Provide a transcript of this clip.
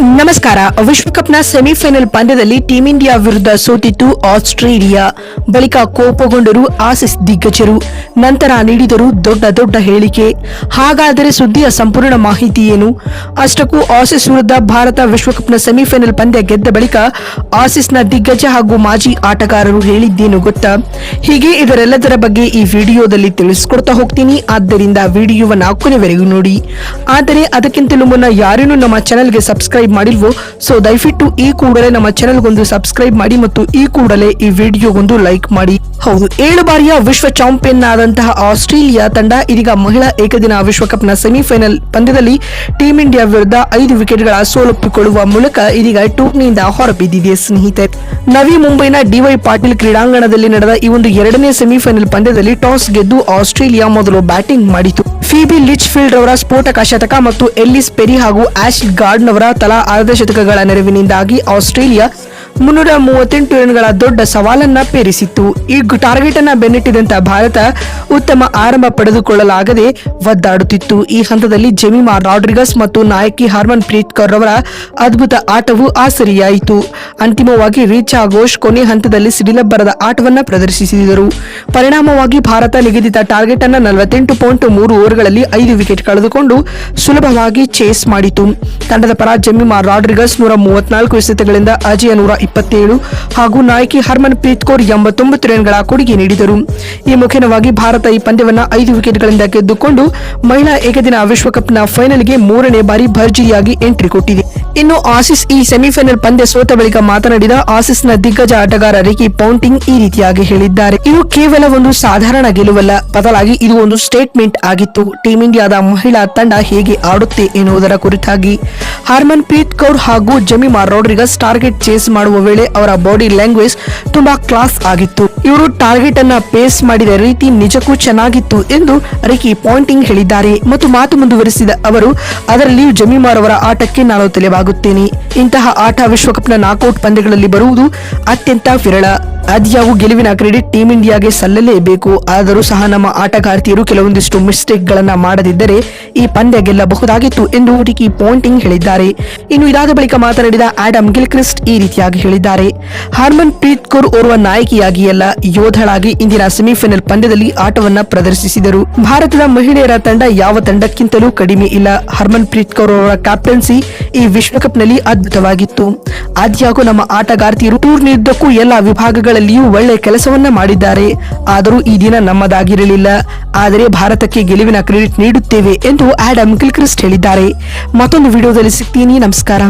ನಮಸ್ಕಾರ. ವಿಶ್ವಕಪ್ನ ಸೆಮಿಫೈನಲ್ ಪಂದ್ಯದಲ್ಲಿ ಟೀಂ ಇಂಡಿಯಾ ವಿರುದ್ಧ ಸೋತಿತ್ತು ಆಸ್ಟ್ರೇಲಿಯಾ. ಬಳಿಕ ಕೋಪಗೊಂಡರು ಆಸಿಸ್ ದಿಗ್ಗಜರು. ನಂತರ ನೀಡಿದರು ದೊಡ್ಡ ದೊಡ್ಡ ಹೇಳಿಕೆ. ಹಾಗಾದರೆ ಸುದ್ದಿಯ ಸಂಪೂರ್ಣ ಮಾಹಿತಿ ಏನು? ಅಷ್ಟಕ್ಕೂ ಆಸಿಸ್ ವಿರುದ್ಧ ಭಾರತ ವಿಶ್ವಕಪ್ನ ಸೆಮಿಫೈನಲ್ ಪಂದ್ಯ ಗೆದ್ದ ಬಳಿಕ ಆಸಿಸ್ನ ದಿಗ್ಗಜ ಹಾಗೂ ಮಾಜಿ ಆಟಗಾರರು ಹೇಳಿದ್ದೇನು ಗೊತ್ತಾ? ಹೀಗೆ ಇದರೆಲ್ಲದರ ಬಗ್ಗೆ ಈ ವಿಡಿಯೋದಲ್ಲಿ ತಿಳಿಸ್ಕೊಡ್ತಾ ಹೋಗ್ತೀನಿ. ಆದ್ದರಿಂದ ವಿಡಿಯೋವನ್ನ ಕೊನೆವರೆಗೂ ನೋಡಿ. ಆದರೆ ಅದಕ್ಕಿಂತಲೂ ಮುನ್ನ ಯಾರೇನು ನಮ್ಮ ಚಾನೆಲ್ಗೆ ಸಬ್ಸ್ಕ್ರೈಬ್ ಮಾಡಿಲ್ವೋ? ಸೊ ದಯವಿಟ್ಟು ಈ ಕೂಡಲೇ ನಮ್ಮ ಚಾನೆಲ್ಗೊಂದು ಸಬ್ಸ್ಕ್ರೈಬ್ ಮಾಡಿ ಮತ್ತು ಈ ಕೂಡಲೇ ಈ ವಿಡಿಯೋಗೊಂದು ಲೈಕ್ ಮಾಡಿ. ಹೌದು, ಏಳು ಬಾರಿಯ ವಿಶ್ವ ಚಾಂಪಿಯನ್ ಆದಂತಹ ಆಸ್ಟ್ರೇಲಿಯಾ ತಂಡ ಇದೀಗ ಮಹಿಳಾ ಏಕದಿನ ವಿಶ್ವಕಪ್ನ ಸೆಮಿಫೈನಲ್ ಪಂದ್ಯದಲ್ಲಿ ಟೀಂ ಇಂಡಿಯಾ ವಿರುದ್ಧ ಐದು ವಿಕೆಟ್ಗಳ ಸೋಲೊಪ್ಪಿಕೊಳ್ಳುವ ಮೂಲಕ ಇದೀಗ ಟೂರ್ನಿಯಿಂದ ಹೊರಬಿದ್ದಿದೆ ಸ್ನೇಹಿತರೆ. ನವಿ ಮುಂಬೈನ ಡಿವೈ ಪಾಟೀಲ್ ಕ್ರೀಡಾಂಗಣದಲ್ಲಿ ನಡೆದ ಈ ಒಂದು ಎರಡನೇ ಸೆಮಿಫೈನಲ್ ಪಂದ್ಯದಲ್ಲಿ ಟಾಸ್ ಗೆದ್ದು ಆಸ್ಟ್ರೇಲಿಯಾ ಮೊದಲು ಬ್ಯಾಟಿಂಗ್ ಮಾಡಿತು. ಫಿಬಿ ಲಿಚ್ ಫೀಲ್ಡ್ ಅವರ ಸ್ಫೋಟಕ ಶತಕ ಮತ್ತು ಎಲ್ಲಿಸ್ ಪೆರಿ ಹಾಗೂ ಆಶ್ ಗಾರ್ಡ್ನ್ ಅವರ ತಲಾ ಅರ್ಧ ಶತಕಗಳ ನೆರವಿನಿಂದಾಗಿ ಆಸ್ಟ್ರೇಲಿಯಾ ಮುನ್ನೂರ ಮೂವತ್ತೆಂಟು ರನ್ಗಳ ದೊಡ್ಡ ಸವಾಲನ್ನ ಪೇರಿಸಿತ್ತು. ಈ ಟಾರ್ಗೆಟ್ ಅನ್ನ ಬೆನ್ನಿಟ್ಟಿದಂತಹ ಭಾರತ ಉತ್ತಮ ಆರಂಭ ಪಡೆದುಕೊಳ್ಳಲಾಗದೆ ಒದ್ದಾಡುತ್ತಿತ್ತು. ಈ ಹಂತದಲ್ಲಿ ಜೆಮಿಮಾ ರಾಡ್ರಿಗಸ್ ಮತ್ತು ನಾಯಕಿ ಹರ್ಮನ್ ಪ್ರೀತ್ ಕೌರ್ ಅವರ ಅದ್ಭುತ ಆಟವು ಆಸರಿಯಾಯಿತು. ಅಂತಿಮವಾಗಿ ರೀಚಾ ಘೋಷ್ ಕೊನೆ ಹಂತದಲ್ಲಿ ಸಿಡಿಲಬ್ಬರದ ಆಟವನ್ನ ಪ್ರದರ್ಶಿಸಿದರು. ಪರಿಣಾಮವಾಗಿ ಭಾರತ ನಿಗದಿತ ಟಾರ್ಗೆಟ್ ಅನ್ನ ನಲವತ್ತೆಂಟು ಪಾಯಿಂಟ್ ಮೂರು ಓವರ್ಗಳಲ್ಲಿ ಐದು ವಿಕೆಟ್ ಕಳೆದುಕೊಂಡು ಸುಲಭವಾಗಿ ಚೇಸ್ ಮಾಡಿತು. ತಂಡದ ಪರ ಜಮಿಮಾ ರಾಡ್ರಿಗಸ್ ನೂರ ಮೂವತ್ನಾಲ್ಕು ಎಸೆತಗಳಿಂದ ಅಜಯ ನೂರ ಇಪ್ಪತ್ತೇಳು ಹಾಗೂ ನಾಯಕಿ ಹರ್ಮನ್ ಪ್ರೀತ್ ಕೌರ್ ಎಂಬತ್ತೊಂಬತ್ತು ರನ್ಗಳ ಕೊಡುಗೆ ನೀಡಿದರು. ಈ ಮುಖೇನವಾಗಿ ಭಾರತ ಈ ಪಂದ್ಯವನ್ನು ಐದು ವಿಕೆಟ್ಗಳಿಂದ ಗೆದ್ದುಕೊಂಡು ಮಹಿಳಾ ಏಕದಿನ ವಿಶ್ವಕಪ್ನ ಫೈನಲ್ಗೆ ಮೂರನೇ ಬಾರಿ ಭರ್ಜರಿಯಾಗಿ ಎಂಟ್ರಿ ಕೊಟ್ಟಿದೆ. ಇನ್ನು ಆಸಿಸ್ ಈ ಸೆಮಿಫೈನಲ್ ಪಂದ್ಯ ಸೋತ ಬಳಿಕ ಮಾತನಾಡಿದ ಆಸಿಸ್ನ ದಿಗ್ಗಜ ಆಟಗಾರ ರಿಕಿ ಪೌಂಟಿಂಗ್ ಈ ರೀತಿಯಾಗಿ ಹೇಳಿದ್ದಾರೆ. ಇದು ಕೇವಲ ಒಂದು ಸಾಧಾರಣ ಗೆಲುವಲ್ಲ. ಬದಲಾಗಿ ಇದು ಒಂದು ಸ್ಟೇಟ್ಮೆಂಟ್ ಆಗಿತ್ತು. ಟೀಂ ಇಂಡಿಯಾದ ಮಹಿಳಾ ತಂಡ ಹೇಗೆ ಆಡುತ್ತೆ ಎನ್ನುವುದರ ಕುರಿತಾಗಿ. ಹರ್ಮನ್ ಪ್ರೀತ್ ಕೌರ್ ಹಾಗೂ ಜಮಿಮಾ ರೋಡ್ರಿಗಸ್ ಟಾರ್ಗೆಟ್ ಚೇಸ್ ಮಾಡುವ ವೇಳೆ ಅವರ ಬಾಡಿ ಲ್ಯಾಂಗ್ವೇಜ್ ತುಂಬಾ ಕ್ಲಾಸ್ ಆಗಿತ್ತು. ಇವರು ಟಾರ್ಗೆಟ್ ಅನ್ನ ಪೇಸ್ ಮಾಡಿದ ರೀತಿ ನಿಜಕ್ಕೂ ಚೆನ್ನಾಗಿತ್ತು ಎಂದು ರಿಕಿ ಪಾಯಿಂಟಿಂಗ್ ಹೇಳಿದ್ದಾರೆ. ಮತ್ತು ಮಾತು ಮುಂದುವರಿಸಿದ ಅವರು, ಅದರಲ್ಲಿಯೂ ಜಮೀಮಾರ್ ಅವರ ಆಟಕ್ಕೆ ನಾನು ತಲೆಬಾಗುತ್ತೇನೆ ಇಂತಹ ಆಟ ವಿಶ್ವಕಪ್ನ ನಾಕೌಟ್ ಪಂದ್ಯಗಳಲ್ಲಿ ಬರುವುದು ಅತ್ಯಂತ ವಿರಳ. ಅದ್ಯಾವು ಗೆಲುವಿನ ಕ್ರೆಡಿಟ್ ಟೀಂ ಇಂಡಿಯಾಗೆ ಸಲ್ಲಲೇಬೇಕು. ಆದರೂ ಸಹ ನಮ್ಮ ಆಟಗಾರ್ತಿಯರು ಕೆಲವೊಂದಿಷ್ಟು ಮಿಸ್ಟೇಕ್ ಗಳನ್ನ ಮಾಡದಿದ್ದರೆ ಈ ಪಂದ್ಯ ಗೆಲ್ಲಬಹುದಾಗಿತ್ತು ಎಂದು ಹುಡುಕಿ ಪಾಯಿಂಟಿಂಗ್ ಹೇಳಿದ್ದಾರೆ. ಇನ್ನು ಇದಾದ ಬಳಿಕ ಮಾತನಾಡಿದ ಆಡಮ್ ಗಿಲ್ಕ್ರಿಸ್ಟ್ ಈ ರೀತಿಯಾಗಿ ಹೇಳಿದ್ದಾರೆ. ಹರ್ಮನ್ ಪ್ರೀತ್ ಕೌರ್ ಓರ್ವ ನಾಯಕಿಯಾಗಿ ಅಲ್ಲ ಯೋಧಳಾಗಿ ಇಂದಿನ ಸೆಮಿಫೈನಲ್ ಪಂದ್ಯದಲ್ಲಿ ಆಟವನ್ನ ಪ್ರದರ್ಶಿಸಿದರು. ಭಾರತದ ಮಹಿಳೆಯರ ತಂಡ ಯಾವ ತಂಡಕ್ಕಿಂತಲೂ ಕಡಿಮೆ ಇಲ್ಲ. ಹರ್ಮನ್ ಪ್ರೀತ್ ಕೌರ್ ಅವರ ಕ್ಯಾಪ್ಟನ್ಸಿ ಈ ವಿಶ್ವಕಪ್ನಲ್ಲಿ ಅದ್ಭುತವಾಗಿತ್ತು. ಆದ್ಯಾಗೂ ನಮ್ಮ ಆಟಗಾರ್ತಿಯರು ಟೂರ್ನಿಯುದ್ದಕ್ಕೂ ಎಲ್ಲ ವಿಭಾಗಗಳಲ್ಲಿಯೂ ಒಳ್ಳೆ ಕೆಲಸವನ್ನ ಮಾಡಿದ್ದಾರೆ. ಆದರೂ ಈ ದಿನ ನಮ್ಮದಾಗಿರಲಿಲ್ಲ. ಆದರೆ ಭಾರತಕ್ಕೆ ಗೆಲುವಿನ ಕ್ರೆಡಿಟ್ ನೀಡುತ್ತೇವೆ ಎಂದು ಆಡಮ್ ಕಿಲ್ಕ್ರಿಸ್ಟ್ ಹೇಳಿದ್ದಾರೆ. ಮತ್ತೊಂದು ವಿಡಿಯೋದಲ್ಲಿ ಸಿಗ್ತೀನಿ. ನಮಸ್ಕಾರ.